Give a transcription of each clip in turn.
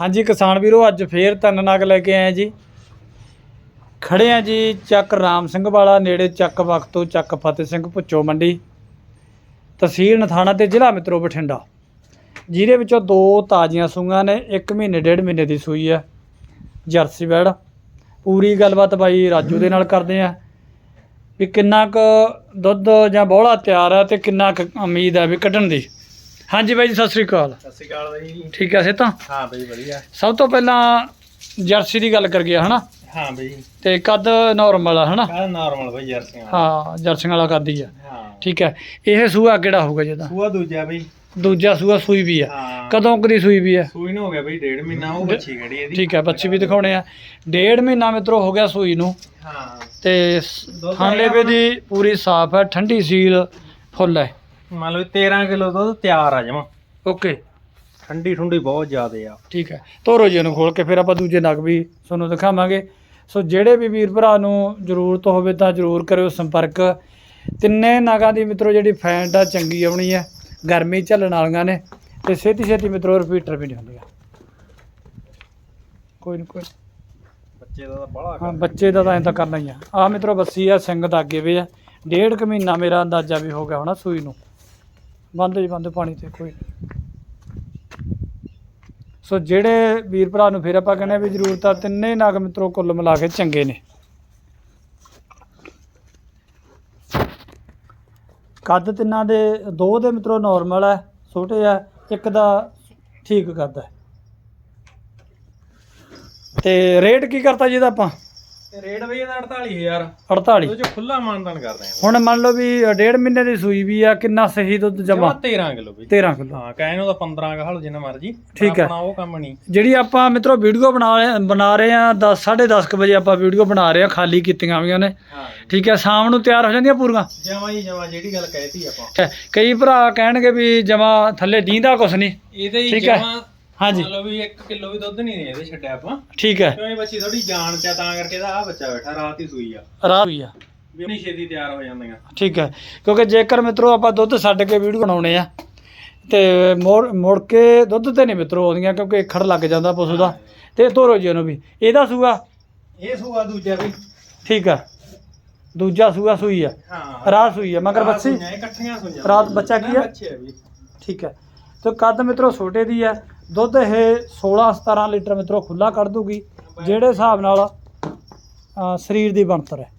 ਹਾਂਜੀ ਕਿਸਾਨ ਵੀਰੋ, ਅੱਜ ਫੇਰ ਤਿੰਨ ਨਗ ਲੈ ਕੇ ਆਏ ਜੀ। ਖੜੇ ਆ ਜੀ ਚੱਕ ਰਾਮ ਸਿੰਘ ਵਾਲਾ, ਨੇੜੇ ਚੱਕ ਵਕਤੋ ਚੱਕ ਫਤਿਹ ਸਿੰਘ ਭੁੱਚੋ ਮੰਡੀ। ਤਹਿਸੀਲ ਨਥਾਣਾ ਤੇ ਜ਼ਿਲ੍ਹਾ ਮਿੱਤਰੋ ਬਠਿੰਡਾ। ਜਿਹਦੇ ਵਿੱਚੋਂ ਦੋ ਤਾਜ਼ੀਆਂ ਸੂਈਆਂ ਨੇ 1 ਮਹੀਨੇ, ਡੇਢ ਮਹੀਨੇ ਦੀ ਸੂਈ ਹੈ ਜਰਸੀ ਵੈੜ ਪੂਰੀ ਗੱਲਬਾਤ ਬਾਈ ਰਾਜੂ ਦੇ ਨਾਲ ਕਰਦੇ ਆ। ਵੀ ਕਿੰਨਾ ਕੁ ਦੁੱਧ ਜਾਂ ਬੋਹਲਾ ਤਿਆਰ ਹੈ ਤੇ ਕਿੰਨਾ ਕੁ ਉਮੀਦ ਹੈ ਵੀ ਕੱਢਣ ਦੀ। ਹਾਂਜੀ ਬਾਈ ਜੀ ਸਤਿ ਸ੍ਰੀ ਅਕਾਲ। ਸਤਿ ਸ਼੍ਰੀ ਅਕਾਲ ਬਾਈ ਠੀਕ ਹੈ ਸੇ ਤਾਂ ਹਾਂ ਬਈ ਵਧੀਆ। ਸਭ ਤੋਂ ਪਹਿਲਾਂ ਜਰਸੀ ਦੀ ਗੱਲ ਕਰ ਗਿਆ ਹਨਾ? ਹਾਂ ਬਈ। ਤੇ ਕੱਦ ਨਾਰਮਲ ਆ ਹਨਾ? ਕਾ ਨਾਰਮਲ ਬਈ ਜਰਸੀਆਂ ਹਾਂ ਜਰਸੀਆਂ ਵਾਲਾ ਕੱਦ ਹੀ ਆ। ਹਾਂ। ਠੀਕ ਹੈ ਇਹ ਸੂਆ ਕਿਹੜਾ ਹੋਊਗਾ ਜਿਹਦਾ ਸੂਆ ਦੂਜਾ ਬਈ। ਦੂਜਾ ਸੂਆ ਸੂਈ ਵੀ ਆ। ਹਾਂ। ਕਦੋਂ ਕਦੀ ਸੂਈ ਵੀ ਆ? ਸੂਈ ਨੂੰ ਹੋ ਗਿਆ ਬਈ ਡੇਢ ਮਹੀਨਾ ਉਹ ਬੱਚੀ ਖੜੀ ਇਹਦੀ। ਠੀਕ ਹੈ ਬੱਚੀ ਵੀ ਦਿਖਾਉਣੇ ਆ। ਡੇਢ ਮਹੀਨਾ ਮਿੱਤਰੋ ਹੋ ਗਿਆ ਸੂਈ ਨੂੰ। ਹਾਂ। ਤੇ ਦੁੱਧ ਥਾਂਲੇਵੇ ਹੈਗਾ ਦੀ ਪੂਰੀ ਸਾਫ਼ ਹੈ ਠੰਡੀ ਸੀਲ ਫੁੱਲ ਹੈ। ਮੰਨ ਲਓ 13 ਕਿਲੋ ਦੁੱਧ ਤਿਆਰ ਆ ਜਮਾ। ਓਕੇ। ਠੰਡੀ ਠੁੰਡੀ ਬਹੁਤ ਜ਼ਿਆਦੇ ਆ। ਠੀਕ ਹੈ। ਤੋਰੋ ਜੀ ਇਹਨੂੰ ਖੋਲ ਕੇ ਫਿਰ ਆਪਾਂ ਦੂਜੇ ਨਗ ਵੀ ਤੁਹਾਨੂੰ ਦਿਖਾਵਾਂਗੇ। ਸੋ ਜਿਹੜੇ ਵੀ ਵੀਰ ਭਰਾ ਨੂੰ ਜ਼ਰੂਰਤ ਹੋਵੇ ਤਾਂ ਜ਼ਰੂਰ ਕਰਿਓ ਸੰਪਰਕ। ਤਿੰਨੇ ਨਗਾਂ ਦੀ ਮਿੱਤਰੋ ਜਿਹੜੀ ਫੈਂਟ ਆ ਚੰਗੀ ਆਉਣੀ ਹੈ ਗਰਮੀ ਝੱਲਣ ਵਾਲੀਆਂ ਨੇ ਤੇ ਛੇਤੀ ਛੇਤੀ ਮਿੱਤਰੋ ਰਿਪੀਟਰ ਵੀ ਨਹੀਂ ਹੁੰਦੀਆਂ। ਕੋਈ ਨਹੀਂ ਕੋਈ ਨੀ। ਬੱਚੇ ਦਾ ਤਾਂ ਬੜਾ ਹਾਂ ਬੱਚੇ ਦਾ ਤਾਂ ਐਂ ਤਾਂ ਕਰਨਾ ਹੀ ਆ। ਆ ਮਿੱਤਰੋ ਬੱਸੀ ਆ ਸਿੰਘ ਦਾ ਅੱਗੇ ਵੇ ਆ। ਡੇਢ ਕੁ ਮਹੀਨਾ ਮੇਰਾ ਅੰਦਾਜ਼ਾ ਵੀ ਹੋ ਗਿਆ ਹੋਣਾ ਸੂਈ ਨੂੰ। ਬੰਦ ਜੀ, ਬੰਦ ਪਾਣੀ ਤੇ, ਕੋਈ ਸੋ ਜਿਹੜੇ ਵੀਰ ਭਰਾ ਨੂੰ ਫਿਰ ਆਪਾਂ ਕਹਿੰਦੇ ਆ ਵੀ ਜ਼ਰੂਰਤ ਆ, ਤਿੰਨੇ ਨਾਗ ਮਿੱਤਰੋ ਕੁੱਲ ਮਿਲਾ ਕੇ ਚੰਗੇ ਨੇ। ਕੱਦ ਤਿੰਨਾਂ ਦੇ, ਦੋ ਦੇ ਮਿੱਤਰੋ ਨਾਰਮਲ ਹੈ ਛੋਟੇ ਆ, ਇੱਕ ਦਾ ਠੀਕ ਕੱਦ ਹੈ ਤੇ ਰੇਟ ਕੀ ਕਰਤਾ ਜੀ ਇਹਦਾ ਆਪਾਂ? ਰੇਟ ਬਈ ਇਹਦਾ 48000 48 ਉਹ ਚ ਖੁੱਲਾ ਮਾਨਦਾਨ ਕਰਦੇ ਆ ਹੁਣ ਮੰਨ ਲਓ ਵੀ ਡੇਢ ਮਹੀਨੇ ਦੀ ਸੂਈ ਵੀ ਆ ਕਿੰਨਾ ਸਹੀ ਦੁੱਧ ਜਮਾ? 13 ਕਿਲੋ ਬਈ। 13 ਕਿਲੋ। ਹਾਂ ਕਹਿ ਨੂੰ ਤਾਂ 15 ਕਹਲ ਜਿੰਨਾ ਮਰਜ਼ੀ ਪਰ ਠੀਕ ਹੈ। ਆਪਣਾ ਉਹ ਕੰਮ ਨਹੀਂ। ਜਿਹੜੀ ਆਪਾਂ ਮਿੱਤਰੋ ਵੀਡੀਓ ਬਣਾ ਰਹੇ ਬਣਾ ਰਹੇ ਆ 10 10:30 ਵਜੇ ਆਪਾਂ ਵੀਡੀਓ ਬਣਾ ਰਹੇ ਆ ਖਾਲੀ ਕੀਤੀਆਂ ਹੋਈਆਂ ਨੇ। ਹਾਂ। ਠੀਕ ਹੈ ਸ਼ਾਮ ਨੂੰ ਤਿਆਰ ਹੋ ਜਾਂਦੀਆਂ ਪੂਰੀਆਂ? ਜਮਾ ਹੀ ਜਮਾ ਜਿਹੜੀ ਗੱਲ ਕਹਿਤੀ ਆਪਾਂ। ਠੀਕ ਹੈ। ਕਈ ਭਰਾ ਕਹਿਣਗੇ ਵੀ ਜਮਾ ਥੱਲੇ ਦੀਂਦਾ ਕੁਛ ਨਹੀਂ। ਇਹਦੇ ਹੀ ਠੀਕ ਹੈ। ਜਮਾ ਹਾਂਜੀ। ਮੰਨ ਲਓ ਵੀ 1 ਕਿਲੋ ਵੀ ਦੁੱਧ ਨਹੀਂ ਇਹਦੇ ਛੱਡਿਆ ਆਪਾਂ। ਠੀਕ ਹੈ। ਕਿਉਂ ਇਹ ਬੱਚੀ ਥੋੜੀ ਜਾਨ ਚ ਆ, ਤਾਂ ਕਰਕੇ ਦਾ ਆ ਬੱਚਾ ਬੈਠਾ ਰਾਤ ਹੀ ਸੂਈ ਆ। ਰਾਤ ਹੋਈ ਆ। ਵੀ ਨਹੀਂ ਛੇਤੀ ਤਿਆਰ ਹੋ ਜਾਂਦੀਆਂ। ਠੀਕ ਹੈ ਕਿਉਂਕਿ ਜੇਕਰ ਮਿੱਤਰੋ ਆਪਾਂ ਦੁੱਧ ਛੱਡ ਕੇ ਵੀਡੀਓ ਬਣਾਉਣੇ ਆ ਤੇ ਮੋੜ ਮੁੜ ਕੇ ਦੁੱਧ ਤੇ ਨਹੀਂ ਮਿੱਤਰੋ ਆਉਂਦੀਆਂ ਕਿਉਂਕਿ ਖੜ ਲੱਗ ਜਾਂਦਾ ਪਸ਼ੂ ਦਾ ਤੇ ਤੋਰੋ ਜੀ ਉਹਨੂੰ ਵੀ। ਇਹਦਾ ਸੂਆ? ਇਹ ਸੂਆ ਦੂਜਾ ਵੀ। ਠੀਕ ਆ ਦੂਜਾ ਸੂਆ ਸੂਈ ਆ। ਹਾਂ। ਰਾਤ ਸੂਈ ਆ ਮਗਰ ਰਾਤ ਬੱਸੀ ਸੂਈਆਂ, ਇਹ ਇਕੱਠੀਆਂ ਸੂਈਆਂ। ਰਾਤ ਬੱਚਾ ਕੀ ਆ? ਬੱਚੇ ਆ ਵੀ। ਠੀਕ ਹੈ। ਤੇ ਕੱਦ ਮਿੱਤਰੋ ਛੋਟੇ ਦੀ ਆ ਦੁੱਧ ਇਹ 16 17 ਲੀਟਰ ਮਿੱਤਰੋ ਖੁੱਲਾ ਕੱਢ ਦੂਗੀ ਜਿਹੜੇ ਹਿਸਾਬ ਨਾਲ ਸਰੀਰ ਦੀ ਬਣਤਰ ਹੈ।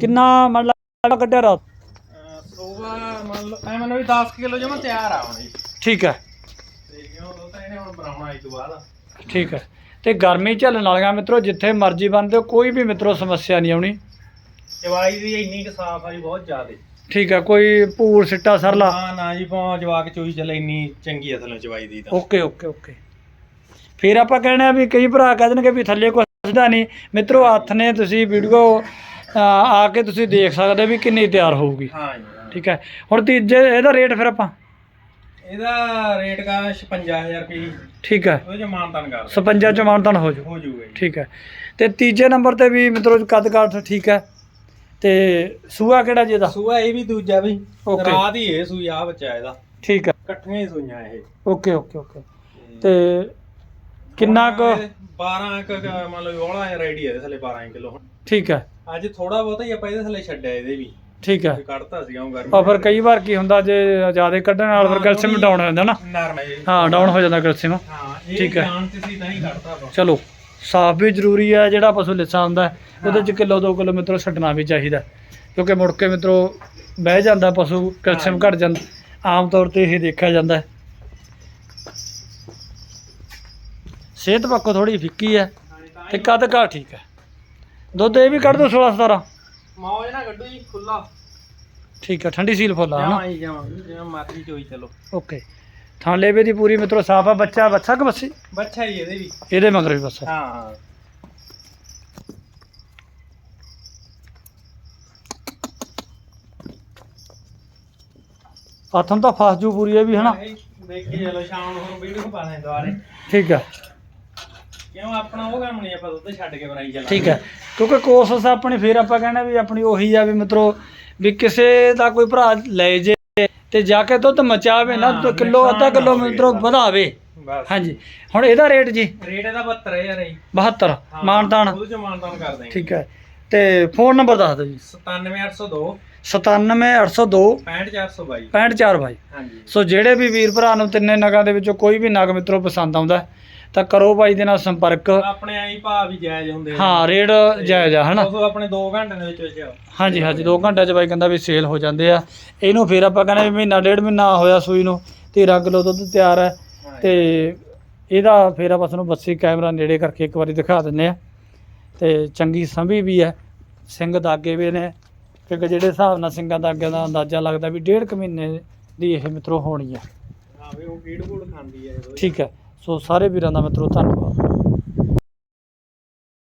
ਕਿੰਨਾ ਮੰਨ ਲਾ ਕੱਢਿਆ ਰਾਤ? ਸੂਆ ਮੰਨ ਲਓ ਐ ਮੰਨ ਵੀ 10 ਕਿਲੋ ਜਮਾ ਤਿਆਰ ਆ ਹੁਣ ਠੀਕ ਹੈ। ਤੇ ਕਿਉਂ ਦੁੱਧ ਇਹਨੇ ਹੁਣ ਬਣਾਉਣਾ ਇਸ ਤੋਂ ਬਾਅਦ। ਠੀਕ ਹੈ। ਤੇ ਗਰਮੀ ਝੱਲਣ ਵਾਲੀਆਂ ਮਿੱਤਰੋ ਜਿੱਥੇ ਮਰਜ਼ੀ ਬੰਦੇ ਹੋ ਕੋਈ ਵੀ ਮਿੱਤਰੋ ਸਮੱਸਿਆ ਨਹੀਂ ਆਉਣੀ। ਜਵਾਈ ਦੀ ਇੰਨੀ ਕੁ ਸਾਫ਼ ਆ ਜੀ ਬਹੁਤ ਜ਼ਿਆਦੇ। ਠੀਕ ਹੈ ਕੋਈ ਭੂਰ ਸਿੱਟਾ ਸਰਲਾ? ਨਾ ਨਾ ਜੀ ਪਾ ਜਵਾਕ ਚੋਈ ਚੱਲੇ ਇੰਨੀ ਚੰਗੀ ਆ ਥੱਲੇ ਜਵਾਈ ਦੀ ਤਾਂ। Okay okay okay. ਫਿਰ ਆਪਾਂ ਕਹਿਣਾ ਆ ਵੀ ਕਈ ਭਰਾ ਕਹਿ ਦੇਣਗੇ ਵੀ ਥੱਲੇ ਕੁਛ ਦਾ ਨਹੀਂ। ਮਿੱਤਰੋ ਹੱਥ ਨੇ ਤੁਸੀਂ ਵੀਡੀਓ ਆ ਕੇ ਤੁਸੀਂ ਦੇਖ ਸਕਦੇ ਵੀ ਕਿੰਨੀ ਤਿਆਰ ਹੋਊਗੀ। ਹਾਂ ਜੀ ਹਾਂ। ਠੀਕ ਹੈ ਹੁਣ ਤੀਜੇ ਇਹਦਾ ਰੇਟ ਫਿਰ ਆਪਾਂ? ਇਹਦਾ ਰੇਟ ਕਾ 56000 ਰੁਪਏ ਜੀ। ਠੀਕ ਹੈ ਉਹ ਜੇ ਮਾਨਤਾਨ ਕਰ 56 ਚ ਮਾਨਤਨ ਹੋ ਜਾਊ। ਹੋ ਜਾਊਗਾ ਜੀ। ਠੀਕ ਹੈ ਤੇ ਤੀਜੇ ਨੰਬਰ ਤੇ ਵੀ ਮਿੱਤਰੋ ਕੱਦ ਕਾਠ ਠੀਕ ਹੈ ਤੇ ਸੂਆ ਕਿਹੜਾ ਜੀ ਇਹਦਾ ਸੂਆ ਇਹ ਵੀ ਦੂਜਾ ਵੀ। Okay. ਰਾਤ ਹੀ ਇਹ ਸੂਈ ਆ ਬੱਚਾ ਇਹਦਾ। ਠੀਕ ਹੈ ਇਕੱਠੀਆਂ ਹੀ ਸੂਈਆਂ ਇਹ। ਓਕੇ ਓਕੇ ਓਕੇ ਤੇ ਕਿੰਨਾ ਕੁ 12 ਕ ਮੰਨ ਲਓ ਔਲਾ ਹੈ ਰੈਡੀ ਇਹਦੇ ਥੱਲੇ 12 ਕਿਲੋ ਠੀਕ ਹੈ ਅੱਜ ਥੋੜਾ ਬਹੁਤਾ ਹੀ ਆਪਾਂ ਇਹਦੇ ਥੱਲੇ ਛੱਡਿਆ ਇਹਦੇ ਵੀ। ਠੀਕ ਹੈ ਵੀ ਕੱਢਤਾ ਸੀਗਾ ਉਹ ਗਰਮੀ ਆ ਫਿਰ ਕਈ ਵਾਰ ਕੀ ਹੁੰਦਾ ਜੇ ਜ਼ਿਆਦਾ ਕੱਢਣ ਨਾਲ ਫਿਰ ਕੈਲਸ਼ੀਅਮ ਡਾਊਨ ਹੋ ਜਾਂਦਾ ਨਾ। ਨਰਮ ਹੈ ਇਹ। ਹਾਂ ਡਾਊਨ ਹੋ ਜਾਂਦਾ ਕੈਲਸ਼ੀਅਮ। ਹਾਂ ਇਹ ਠੀਕ ਹੈ। ਜਾਣ ਤੇ ਸੀ ਤਾਂ ਹੀ ਕੱਢਤਾ ਆਪਾਂ। ਚਲੋ। ਸਾਫ਼ ਵੀ ਜ਼ਰੂਰੀ ਹੈ ਜਿਹੜਾ ਪਸ਼ੂ ਲਿੱਸਾ ਹੁੰਦਾ ਉਹਦੇ ਚ ਕਿਲੋ 2 ਕਿਲੋ ਮਿੱਤਰੋ ਛੱਡਣਾ ਵੀ ਚਾਹੀਦਾ। ਕਿਉਂਕਿ ਮੁੜ ਕੇ ਮਿੱਤਰੋ ਬਹਿ ਜਾਂਦਾ ਪਸ਼ੂ ਕੈਲਸ਼ੀਅਮ ਘਟ ਜਾਂਦਾ ਆਮ ਤੌਰ ਤੇ ਇਹ ਦੇਖਿਆ ਜਾਂਦਾ। ਸਿਹਤ ਪੱਖੋਂ ਥੋੜੀ ਫਿੱਕੀ ਹੈ ਤੇ ਕੱਦ ਕਾ ਠੀਕ ਹੈ ਦੁੱਧ ਇਹ ਵੀ ਕੱਢ ਦੋ 16 17 ਮੌਜ ਨਾ ਗੱਡੂ ਜੀ ਖੁੱਲਾ ਠੀਕ ਹੈ ਠੰਡੀ ਸੀਲ ਫੁੱਲ ਹਨਾ? ਹੀ ਜਮਾ ਜਿਵੇਂ ਮਰਜ਼ੀ ਚੋਈ ਚਲੋ। ਓਕੇ। ਥਾਂ ਲੇਵੇ ਦੀ ਪੂਰੀ ਮਿੱਤਰੋ ਸਾਫ਼ ਆ ਬੱਚਾ ਬੱਚਾ ਕਿ ਬੱਸੀ? ਬੱਚਾ ਹੀ ਇਹਦੇ ਵੀ। ਇਹਦੇ ਮਗਰ ਵੀ ਬੱਸਾ ਹਾਂ ਹਾਂ। ਹੱਥੋਂ ਤਾਂ ਫਸ ਜੂ ਪੂਰੀ ਇਹ ਵੀ ਹਨਾ? ਦੇਖੀ ਚਲੋ ਸ਼ਾਮ ਨੂੰ ਹੁਣ ਵੀਡੀਓ ਪਾ ਦੇ ਦੁਆਰੇ ਠੀਕ ਹੈ ਕਿਉਂ ਆਪਣਾ ਉਹ ਕੰਮ ਨਹੀਂ ਆਪਾਂ ਦੁੱਧ ਛੱਡ ਕੇ ਬਣਾਈ ਚੱਲਾਂਗੇ। ਠੀਕ ਹੈ ਕਿਉਂਕਿ ਕੋਸ਼ਿਸ਼ ਆਪਣੀ ਫੇਰ ਆਪਾਂ ਕਹਿੰਦੇ ਵੀ ਆਪਣੀ ਉਹੀ ਆ ਵੀ ਮਿੱਤਰੋ ਵੀ ਕਿਸੇ ਦਾ ਕੋਈ ਭਰਾ ਲੈ ਜੇ। ਤੇ ਜਾ ਕੇ ਦੁੱਧ ਮਚਾਵੇ ਨਾ ਹਾਂ, ਕਿਲੋ ਅੱਧਾ ਨੁਕਸਾਨ ਕਿਲੋ ਨਾ ਹੋਵੇ। ਵਧਾਵੇ। ਬਸ। ਹਾਂਜੀ। ਹੁਣ ਇਹਦਾ ਰੇਟ ਜੀ? ਰੇਟ ਇਹਦਾ 72000 ਹੈ ਜੀ। 72 ਹਾਂ, ਮਾਨਤਾਨ। ਉਹਦੇ ਚ ਮਾਨਤਾਨ ਕਰ ਦਾਂਗੇ ਠੀਕ ਹੈ। ਤੇ ਫੋਨ ਨੰਬਰ ਦੱਸ ਦਿਓ ਜੀ। 97802 97802 65422 654 ਬਾਈ। ਹਾਂਜੀ। ਸੋ ਜਿਹੜੇ ਵੀ ਵੀਰ ਭਰਾ ਨੂੰ ਤਿੰਨੇ ਨਗਾਂ ਦੇ ਵਿੱਚੋਂ ਕੋਈ ਵੀ ਨਗ ਮਿੱਤਰੋ ਪਸੰਦ ਆਉਂਦਾ ਹੈ, ਤਾਂ ਕਰੋ ਬਾਈ ਦੇ ਨਾਲ ਸੰਪਰਕ। ਆਪਣੇ ਆਈ ਭਾਅ ਵੀ ਜਾਇਜ਼ ਹੁੰਦੇ। ਹਾਂ ਰੇਟ ਜਾਇਜ਼ ਆ ਹਨਾ? ਉਦੋਂ ਆਪਣੇ 2 ਘੰਟੇ ਦੇ ਵਿੱਚ ਵਿੱਚ ਹਾਂਜੀ ਹਾਂਜੀ 2 ਘੰਟਿਆਂ ਚ ਬਾਈ ਕਹਿੰਦਾ ਵੀ ਸੇਲ ਹੋ ਜਾਂਦੇ ਆ। ਇਹਨੂੰ ਫਿਰ ਆਪਾਂ ਕਹਿੰਦੇ ਵੀ ਮਹੀਨਾ ਡੇਢ ਮਹੀਨਾ ਹੋਇਆ ਸੂਈ ਨੂੰ 13 ਕਿਲੋ ਦੁੱਧ ਤਿਆਰ ਹੈ ਤੇ ਇਹਦਾ ਫਿਰ ਆਪਾਂ ਤੁਹਾਨੂੰ ਬੱਸੀ ਕੈਮਰਾ ਨੇੜੇ ਕਰਕੇ ਇੱਕ ਵਾਰੀ ਦਿਖਾ ਦਿੰਨੇ ਆ। ਤੇ ਚੰਗੀ ਸੰਭੀ ਵੀ ਹੈ ਸਿੰਘ ਦਾਗੇ ਵੀ ਨੇ। ਕਿਉਂਕਿ ਜਿਹੜੇ ਹਿਸਾਬ ਨਾਲ ਸਿੰਘਾਂ ਦਾਗਿਆਂ ਦਾ ਅੰਦਾਜ਼ਾ ਲੱਗਦਾ ਵੀ ਡੇਢ ਕੁ ਮਹੀਨੇ ਦੀ ਇਹ ਮਿੱਤਰੋ ਹੋਣੀ ਆ। ਉਹ ਠੀਕ ਹੈ ਸੋ ਸਾਰੇ ਵੀਰਾਂ ਦਾ ਮਿੱਤਰੋ ਧੰਨਵਾਦ।